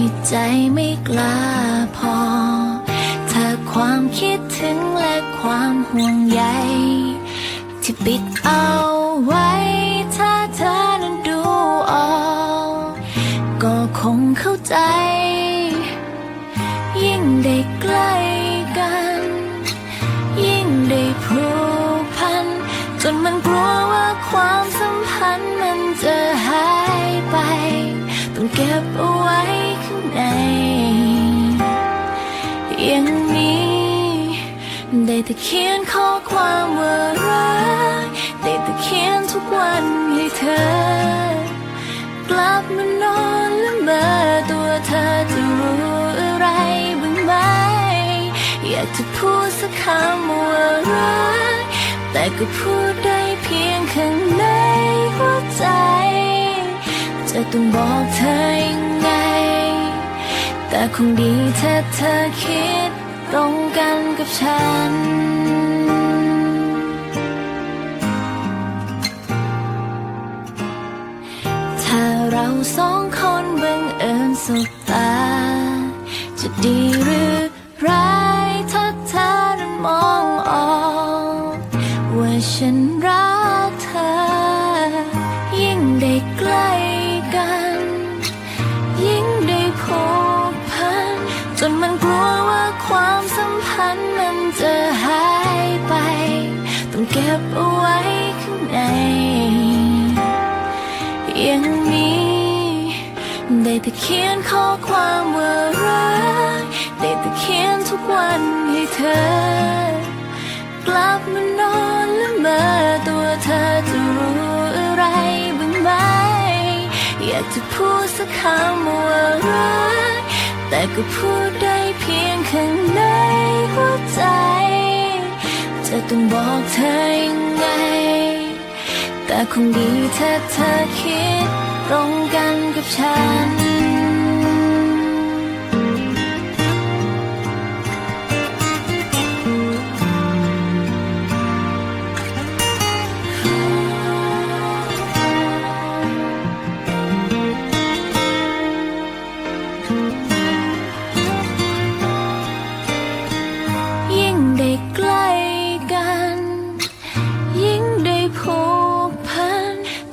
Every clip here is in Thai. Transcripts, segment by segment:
ที่ใจไม่กล้าพอ เธอความคิดถึงและความห่วงใยที่ปิดเอาไว้ ถ้าเธอนั้นดูออก ก็คงเข้าใจ ยิ่งได้ใกล้กัน ยิ่งได้ผูกพัน จนมันกลัวว่าความสัมพันธ์มันจะหายไป ต้องเก็บเอาไว้ แต่เขียนข้อความว่ารักได้แต่เขียนทุกวันให้เธอ กลับมานอนและเมื่อตัวเธอจะรู้อะไรบ้างไหม อยากจะพูดสักคำว่ารักแต่ก็พูดได้เพียงข้างในหัวใจ จะต้องบอกเธอยังไง แต่คงดีถ้าเธอคิด ตรงกันกับฉัน ถ้าเราสองคนบังเอิญสบตา จะดีหรือร้าย บเอาไว้ข้างใน อย่างนี้ ได้แต่เขียนข้อความว่ารักได้แต่เขียนทุกวันให้เธอ กลับมานอนและเมื่อตัวเธอจะรู้อะไรบ้างไหม อยากจะพูดสักคำว่ารักแต่ก็พูดได้เพียงข้างในหัวใจ จะต้องบอกเธอยังไง แต่คงดีถ้าเธอคิดตรงกันกับฉัน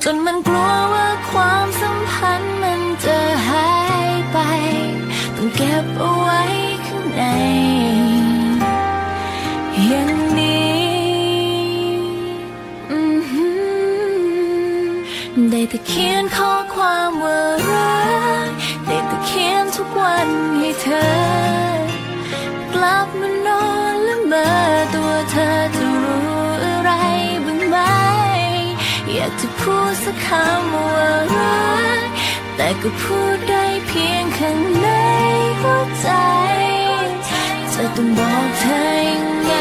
จนมันกลัวว่าความสัมพันธ์มันจะหายไป ต้องเก็บเอาไว้ข้างในอย่างนี้ได้แต่เขียนข้อความว่ารักได้แต่เขียนทุกวันให้เธอ กลับมานอนและเมื่อตัวเธอ จะพูดสักคำว่ารัก แต่ก็พูดได้เพียงข้างในหัวใจ จะต้องบอกเธอยังไง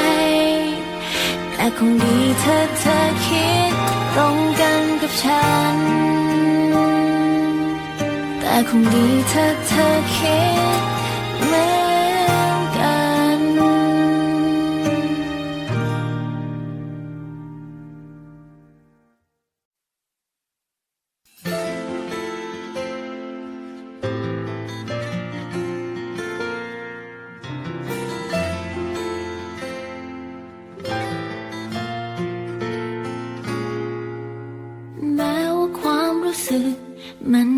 แต่คงดีถ้าเธอคิดตรงกันกับฉัน แต่คงดีถ้าเธอคิด ก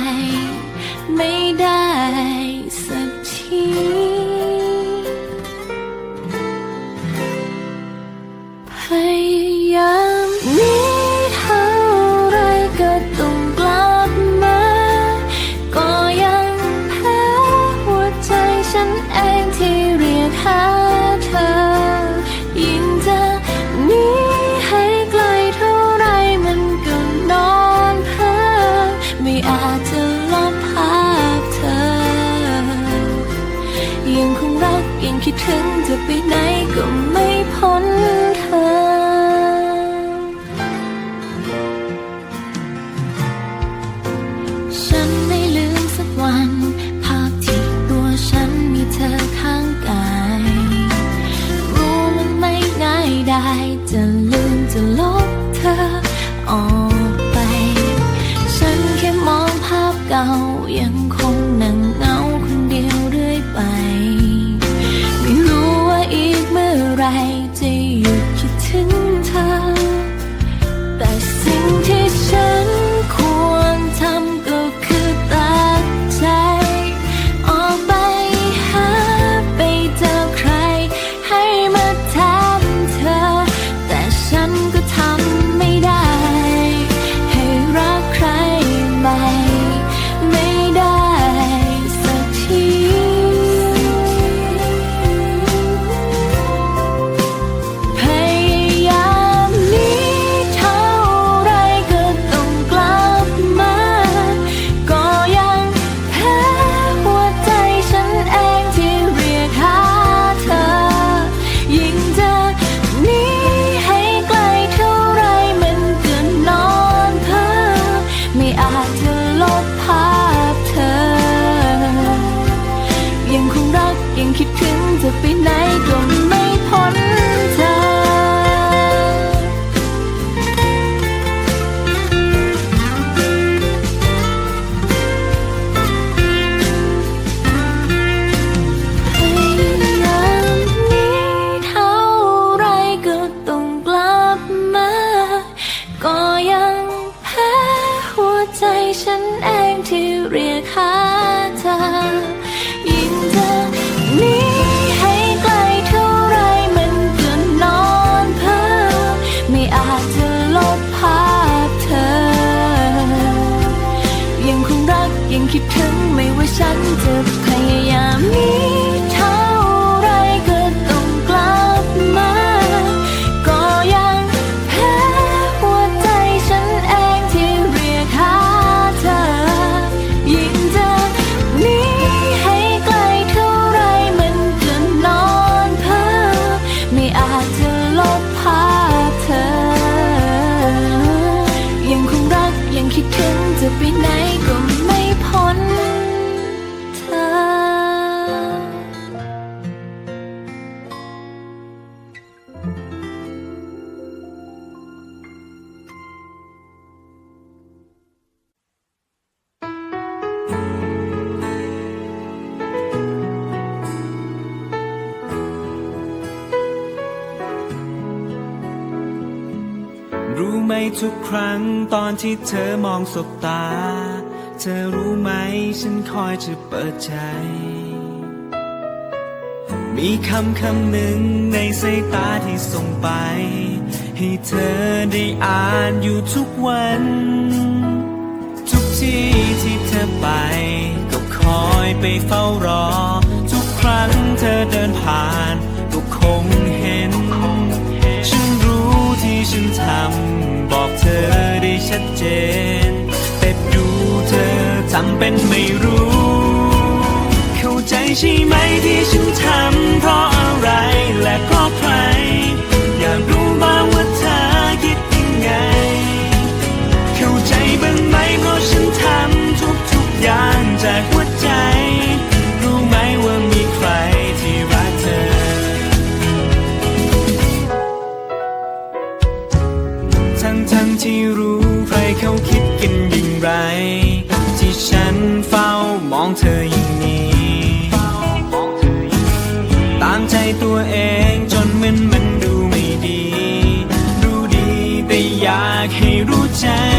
ใรู้ไหมทุกครั้งตอนที่เธอมองสบตา เธอรู้ไหมฉันคอยจะเปิดใจ มีคำคำหนึ่งในสายตาที่ส่งไป ให้เธอได้อ่านอยู่ทุกวัน ทุกที่ที่เธอไป ก็คอยไปเฝ้ารอ ทุกครั้งเธอเดินผ่านก็คงเห็น ฉันทำบอกเธอได้ชัดเจน แต่ดูเธอทำเป็นไม่รู้ เข้าใจใช่ไหมที่ฉันทำ อยากให้รู้ใจ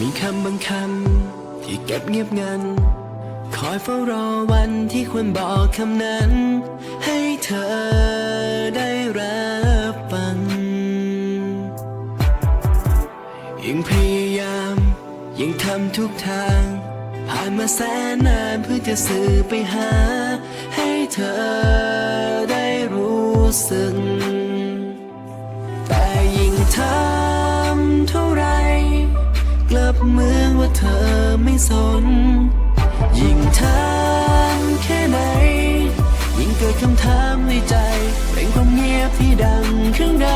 มีคำบางคำที่เก็บเงียบงัน คอยเฝ้ารอวันที่ควรบอกคำนั้น ให้เธอได้รับฟังยิ่งพยายามยิ่งทำทุกทาง ผ่านมาแสนนานเพื่อจะสื่อไปหา ให้เธอได้รู้สึกแต่ยิ่งเท่าไร กลับเมืองว่าเธอไม่สน ยิ่งทำแค่ไหน ยิ่งเกิดคำถามในใจ เป็นความเงียบที่ดังข้างใน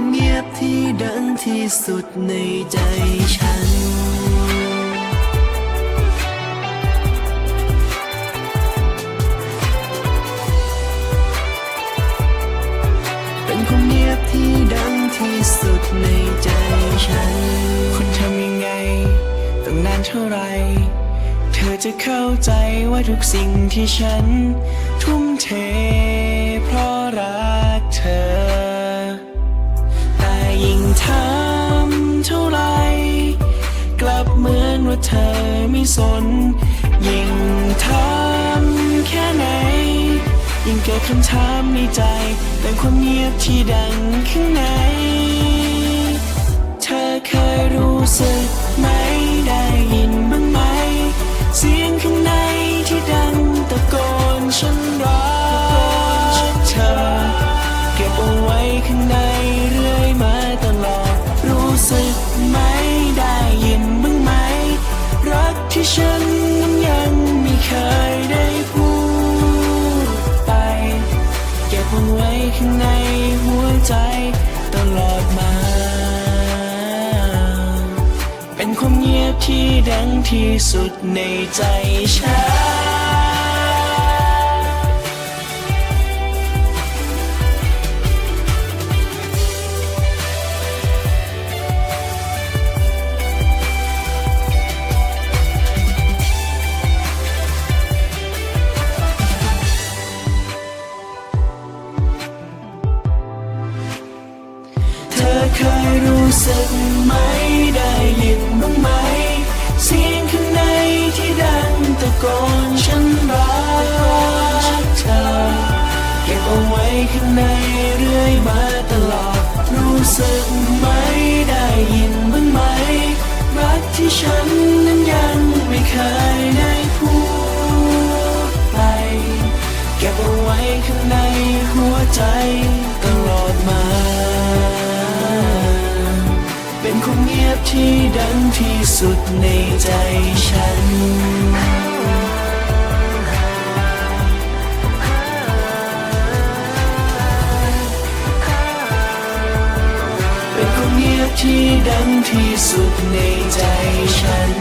ความเงียบที่ดังที่สุดในใจฉัน เป็นความเงียบที่ดังที่สุดในใจฉัน คุณทำยังไงตั้งนานเท่าไหรเธอจะเข้าใจว่าทุกสิ่งที่ฉัน ทุ่มเทเพราะรักเธอ ว่าเธอไม่สน ยิ่งทำแค่ไหน ยิ่งเกิดคำถามในใจ แต่ความเงียบที่ดังข้างใน เธอเคยรู้สึกไหมได้ยินบ้างไหม เสียงข้างในที่ดังตะโกนฉัน ดังที่สุดในใจฉัน ข้างในเรื่อยมาตลอด รู้สึกไหมได้ยินบ้างไหม รักที่ฉันนั้นยังไม่เคยได้พูดไปเก็บเอาไว้ข้างในหัวใจตลอดมา เป็นความเงียบที่ดังที่สุดในใจฉัน บที่ดังที่สุดในใจฉัน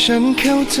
ฉันเข้าใจ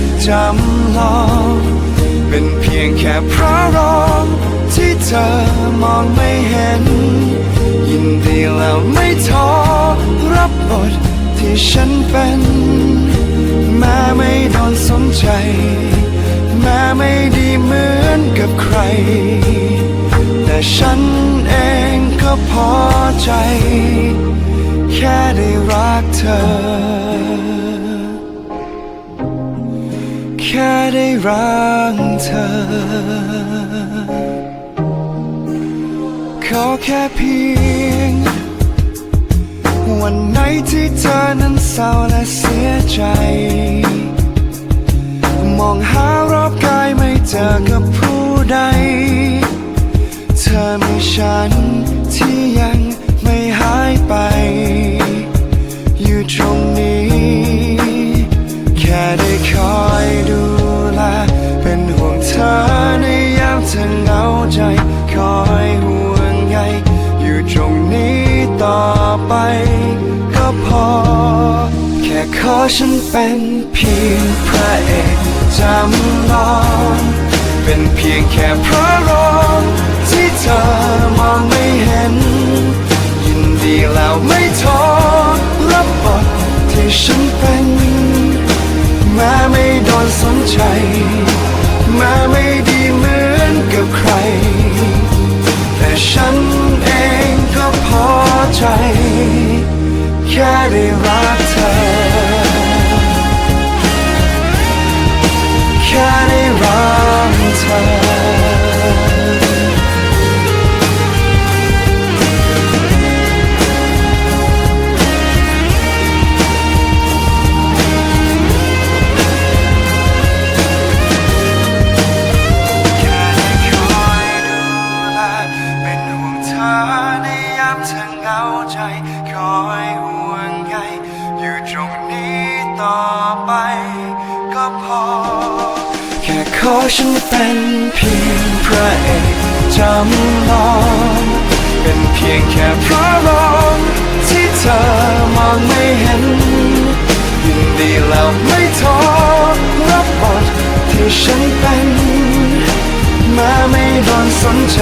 จำลองเป็นเพียงแค่พระรองที่เธอมองไม่เห็น ยินดีแล้วไม่ท้อรับบทที่ฉันเป็นแม้ไม่โดนสนใจ แม้ไม่ดีเหมือนกับใคร แต่ฉันเองก็พอใจ แค่ได้รักเธอ แค่ได้รักเธอ ขอแค่เพียง วันไหนที่เธอนั้นเศร้าและเสียใจ มองหารอบกายไม่เจอกับผู้ใด เธอมีฉันที่ยัง ใจ คอยห่วงใยอยู่ตรงนี้ต่อไป ก็พอ แค่ขอฉันเป็นเพียงพระเอกจำลองเป็นเพียงแค่พระรองที่เธอมองไม่เห็น ยินดีแล้วไม่ท้อรับบทที่ฉันเป็นแม้ไม่โดนสนใจแม้ไม่ดีเหมือน กับใคร แต่ฉันเองก็พอใจ แค่ได้รักเธอ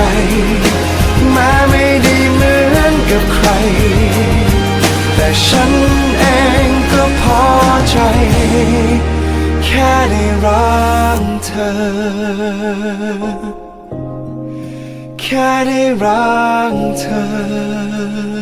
ใจมาไม่ดีเหมือนกับใคร แต่ฉันเองก็พอใจ แค่ได้รักเธอ แค่ได้รักเธอ